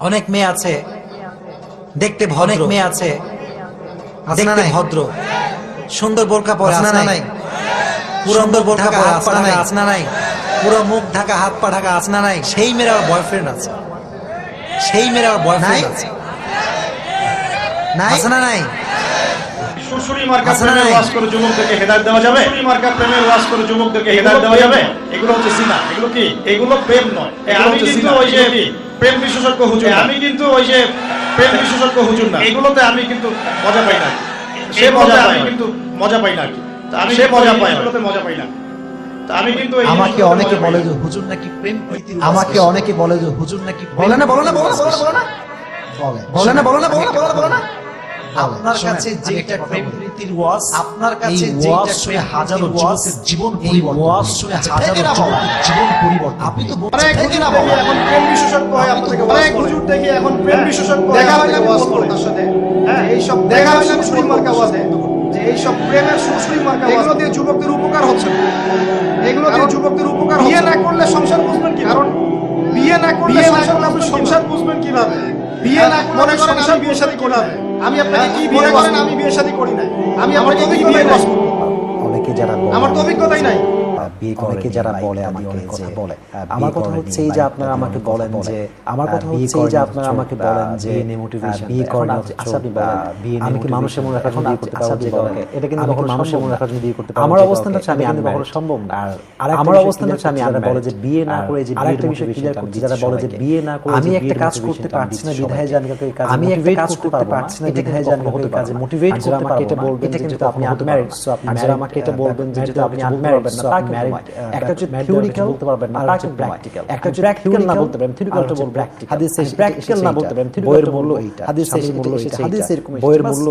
অনেক মেয়ে আছে। দেখতে অনেক মেয়ে আছে। দেখতে ভদ্র। সুন্দর বোরকা পরে আছে নাই? পুরো সুন্দর বোরকা পরে আছে না নাই। আছে না নাই? পুরো মুখ ঢাকা হাত পা ঢাকা আছে না নাই। সেই মেয়ের আমার বয়ফ্রেন্ড আছে। সেই মেয়ের আমার বয়ফ্রেন্ড নাই? আছে। নাই? আছে না নাই। সুরসুরি মার্কা প্রেমের? ওয়াজ করে যুবকদেরকে হেদায়েত দেওয়া যাবে? সুরসুরি মার্কা প্রেমের ওয়াজ করে যুবকদেরকে হেদায়েত দেওয়া যাবে? এগুলো হচ্ছে সিনা। এগুলো কি? এগুলো প্রেম নয়। আমি কিন্তু ওই যে? প্রেম বিশেষজ্ঞ হুজুর আমি কিন্তু ওই যে প্রেম বিশেষজ্ঞ হুজুর না। এগুলোতে আমি কিন্তু মজা পাই না। সে মজা আমি কিন্তু মজা পাই না। আমি সে মজা পাই এগুলোতে মজা পাই না। আমি কিন্তু আমাকে অনেকে বলে যে হুজুর নাকি প্রেম আমাকে অনেকে বলে যে হুজুর নাকি বলে না বলে না বলে না বলে না। বলে না বলে না বলে না বলে না বলে না। আপনার কাছে যেটা একটা কথা প্রেম বলি। প্রীতির ওয়াজ আপনার কাছে যেটা শুনে হাজারো যুবকের জীবন পরিবর্তন ওয়াজ শুনে হাজারো যুবকের জীবন পরিবর্তন আপনি তো অনেক থেকে হুজুর না দেখি বলা। এখন প্রেম বিশেষজ্ঞ হয়ে আপনাকে অনেক হুজুর দেখি এখন প্রেম হ্যাঁ, বিশেষজ্ঞ দেখা হয়ে হইলে ওয়াজ করে। তার সাথে। হ্যাঁ এইসব দেখা দেখা হইলে আমি সুরসুরি মার্কা ওয়াজ সাথে। যে এইসব প্রেমের সুরসুরি মার্কা এগুলো দিয়ে যুবকদের উপকার হচ্ছে। না। এগুলো দিয়ে যুবকদের উপকার বিয়ে না করলে সংসার বুঝবেন কি কারণ বিয়ে না করলে সংসার আপনি সংসার বুঝবেন কীভাবে? বিয়ে না আমি আপনাকে কি বিয়ে করেন আমি বিয়ে শাদী করি না আমি আপনাকে কি বিয়ে অনেকে যারা আমার তো অভিজ্ঞতাই নাই। অনেকে যারা বলে আমাকে কথা বলে। আমার কথা হচ্ছে এই যে আপনারা আমাকে বলেন যে আমার কথা হচ্ছে এই যে আপনারা আমাকে বলেন যে বিয়ে করেন আচ্ছা আপনি বলেন আমি কি মানুষের মনে রাখার জন্য বিয়ে করতে পারব এটা কিন্তু কখনো মানুষের মনে রাখার জন্য বিয়ে করতে পারব আমার অবস্থানটা হচ্ছে আমি আমি কখনো সম্ভব না। আর আমার অবস্থানটা হচ্ছে আমি যারা বলে যে বিয়ে না করে যে আরেকটা বিষয় ক্লিয়ার করছি যারা বলে যে বিয়ে না করে আমি একটা কাজ করতে পারছি না বিধায় জানি কাউকে কাজ আমি একটা কাজ করতে পারছি না বিধায় জানি কাউকে কাজে মোটিভেট করতে আমাকে এটা কিন্তু আপনি আনম্যারিড সো আপনি আমাকে এটা বলবেন যে যদি আপনি আনম্যারিড না তাকে ম্যারিড একটা হচ্ছে থিওরিক্যাল বলতে পারবেন না তাকে প্র্যাকটিক্যাল একটা হচ্ছে প্র্যাকটিক্যাল না বলতে পারেন থিওরিক্যালটা বলবেন হাদিসে প্র্যাকটিক্যাল না বলতে পারেন বইয়ের মূল্য এইটা। হাদিসে এইটা। হাদিসের বইয়ের মূল্য